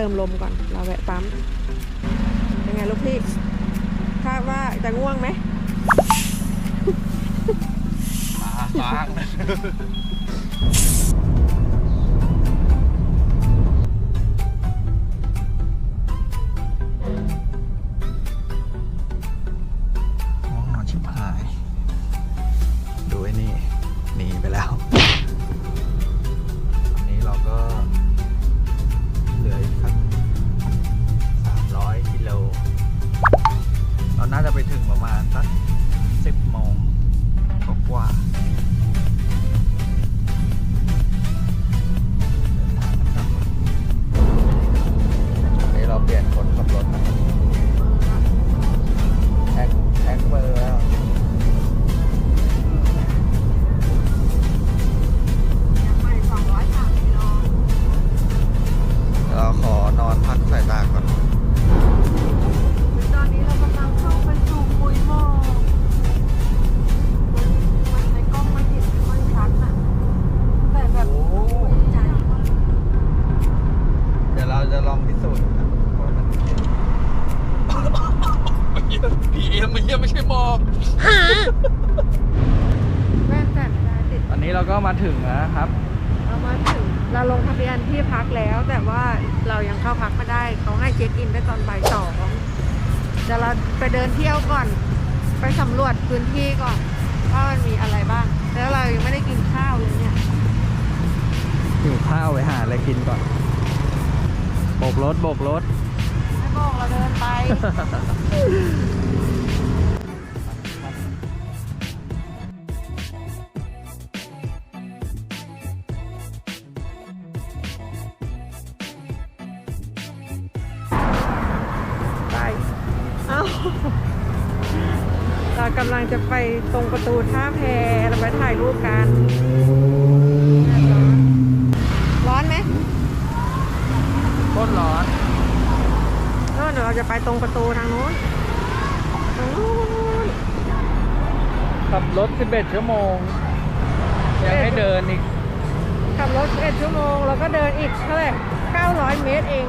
เติมลมก่อน เราแวะปั๊ม เป็นไงลูกพี่ คาดว่าจะง่วงไหมฟ้างง่ ถึงแล้วนะครับ เรามาถึงเราลงทะเบียนที่พักแล้ว แต่ว่าเรายังเข้าพักไม่ได้เขาให้เช็คอินได้ตอนบ่ายสองเดี๋ยวเราไปเดินเที่ยวก่อน ไปสำรวจพื้นที่ก่อนว่ามันมีอะไรบ้าง แล้วเรายังไม่ได้กินข้าวเลยเนี่ยหิวข้าวไปหาอะไรกินก่อนโบกรถโบกรถไม่บอกเราเดินไปไป เอ้าเรากำลังจะไปตรงประตูท่าแพเราไปถ่ายรูปกัน ร้อนไหมโคตรร้อนโน่นเดี๋ยวเราจะไปตรงประตูทางนู้นทางนู้นขับรถ 11 ชั่วโมง ยังให้เดินอีก ขับรถ 11 ชั่วโมง แล้วก็เดินอีกเท่าไหร่900 เมตรเอง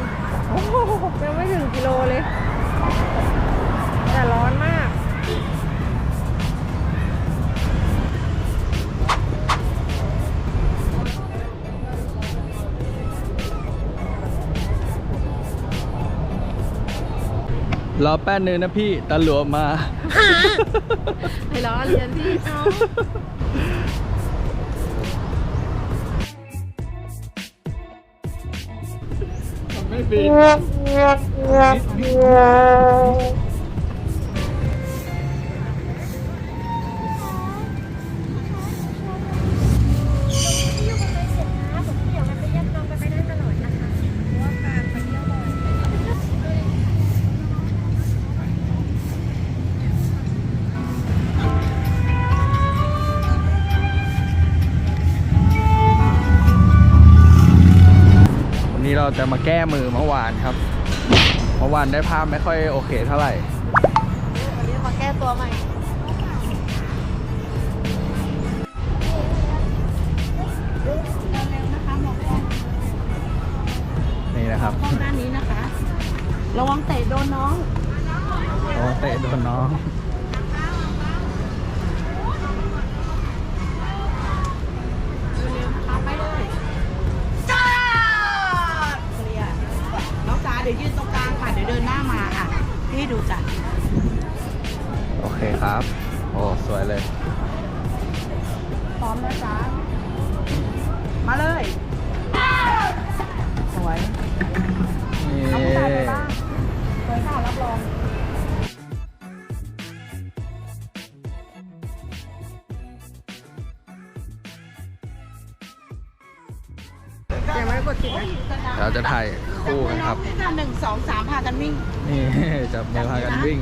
โอ้โหยังไม่ถึงกิโลเลย แต่ร้อนมาก รอแป๊บนึงนะพี่ตำรวจมา ไปล้อเรียนพี่เขา ไม่บิน เราจะมาแก้มือเมื่อวานครับ เมื่อวานได้ภาพไม่ค่อยโอเคเท่าไหร่ วันนี้มาแก้ตัวใหม่ นี่นะครับห้องด้านนี้นะคะ ระวังเตะโดนน้อง โอ้เตะโดนน้อง ดี๋ยวยืนตรงกลางค่ะ เดี๋ยวเดินหน้ามาอะพี่ดูจ้ะโอเคครับ โอ้สวยเลย พร้อมนะจ๊ะ มาเลย สวย นี่เอาผู้ชายไปบ้าง กดติดนะเราจะถ่ายคู่กันครับหนึ่งสองสามพากันวิ่ง นี่จับมือพากันวิ่ง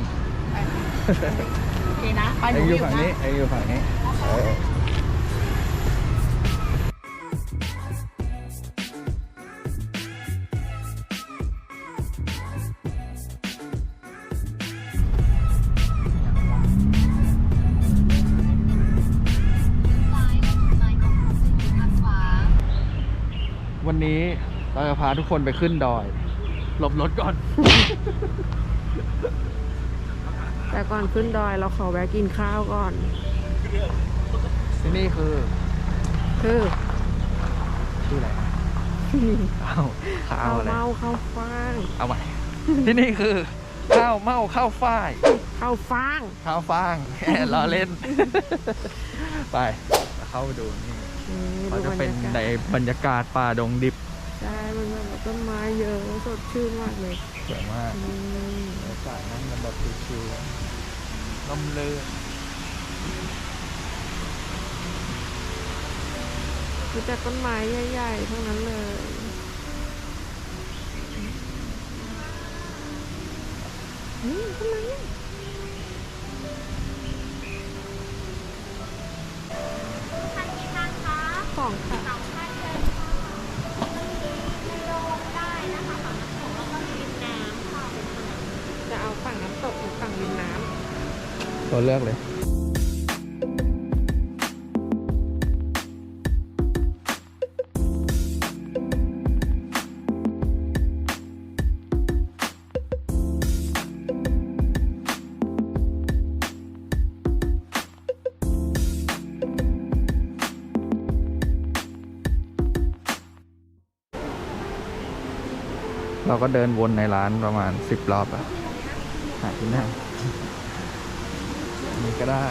โอเคนะ ไปหเอ็นูงอยู่วิ่งฝั่งนี้นะเอ็งอยู่ฝั่งนี้ นนี้เราจะพาทุกคนไปขึ้นดอย หลบรถก่อน แต่ก่อนขึ้นดอยเราขอแวะกินข้าวก่อน ที่นี่คือคือชื่ออะไรข้าวข้าข้าววอะไรเมาข้าวฟ่างเอาใหม่ที่นี่คือ ข้าวเม่าข้าวฝ้ายข้าวฟ่างข้าวฟ่างแค่ล้อเล่น ไปเข้าไปดูนี่อืม เขาดูจะบรรเป็นยากาศในบรรยากาศป่าดงดิบใช่มันแบบต้นไม้เยอะสดชื่นมากเลยสวยมากอืมบรรยากาศนั่งกันแบบชิวๆลมลื่นมีแต่ต้นไม้ใหญ่ๆทั้งนั้นเลย ตัวเลือกเลยเราก็เดินวนในร้านประมาณสิบรอบอะหาที่นั่ง นี่ก็ได้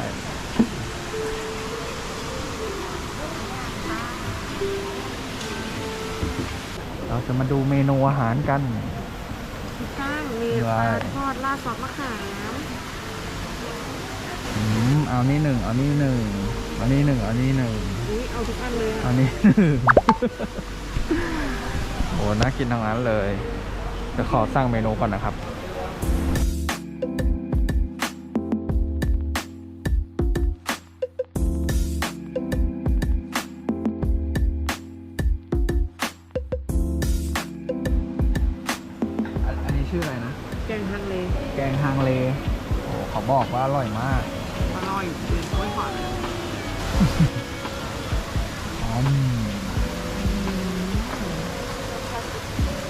เราจะมาดูเมนูอาหารกันข้างมีได้ปลาทอดราดซอสมะขามอืมเอานี่หนึ่งเอานี่หนึ่งเอานี่หนึ่งเอานี่หนึ่งอุ้ยเอาทุกอันเลยเอาอะนี่หนึ่งโอ้น่ากินทั้งนั้นเลยเดี๋ยวขอสั่งเมนูก่อนนะครับ แกงฮังเลโอ้เขาบอกว่าอร่อยมาก อร่อยคือโอ้ยหอมอืม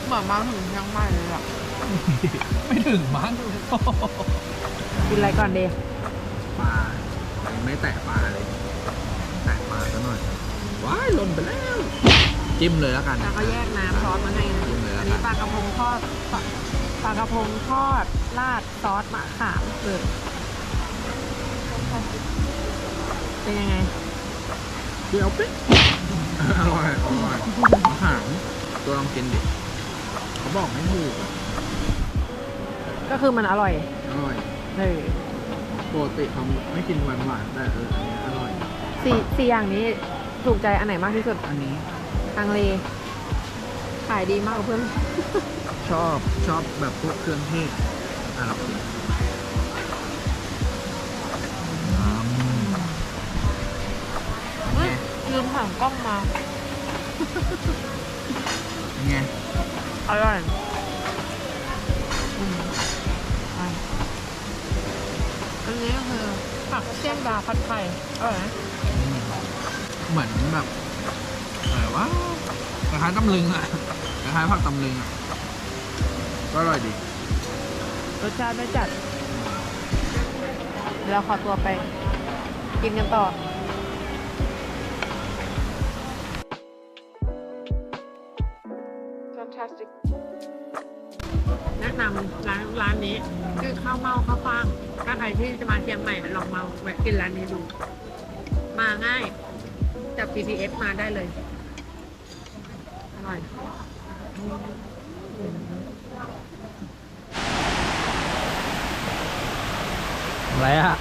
เหมือนมาถึงเชียงใหม่เลยอะ ไม่ถึงมั้งกินอะไรก่อนเดปลายังไม่แตะปลาเลย แตะปลาซะหน่อย ว้ายหล่นไปแล้ว จิ้มเลยแล้วกันแล้วก็แยกน้ำซอสมาให้นะจิ้มเลยอัแล้วนกันี้นปลากระพงทอด ปลาปลากระพงทอด ราดซอสมะขามเลยเป็นยังไง เดี๋ยวปิ๊กอร่อย อร่อยมะขามตัวลองกินดิเขาบอกไม่ถูกอะก็คือมันอร่อย อร่อยเออปกติเขาไม่กินหวานหวานๆแต่เอออันนี้อร่อย สี่สี่อย่างนี้ถูกใจอันไหนมากที่สุด อันนี้ฮังเล ขายดีมากกว่าเพื่อน ชอบชอบแบบพวกเครื่องเทศอะเรากินอืมเฮ้ยลืมถังกล้องมา เป็นไงอร่อยอืมอะอันนี้ก็คือผักเสี้ยนดาผัดไทยอร่อยไหมเหมือนแบบอะไรวะคล้ายๆตำลึงอะคล้ายๆผักตำลึงอะ ก็อร่อยดี รสชาติไม่จัดเดี๋ยวเราขอตัวไป กินกันต่อ Fantastic แนะนำร้านร้านนี้คือข้าวเมาข้าวฟ่าง ถ้าใครที่จะมาเชียงใหม่ลองมาแวะกินร้านนี้ดู มาง่ายจาก PTX มาได้เลย อร่อย อะไรอะ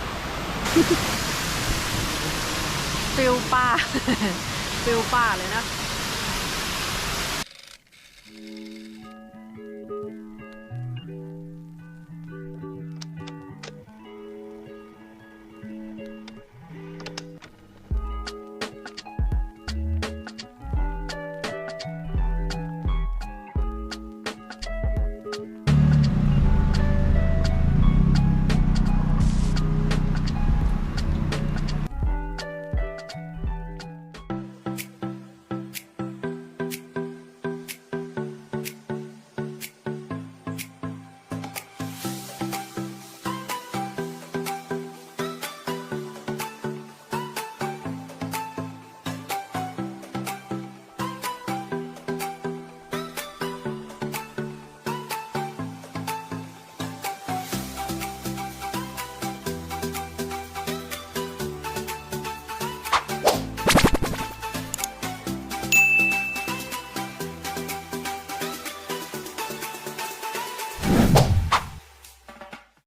ฟิลป่าฟิลป่าเลยนะ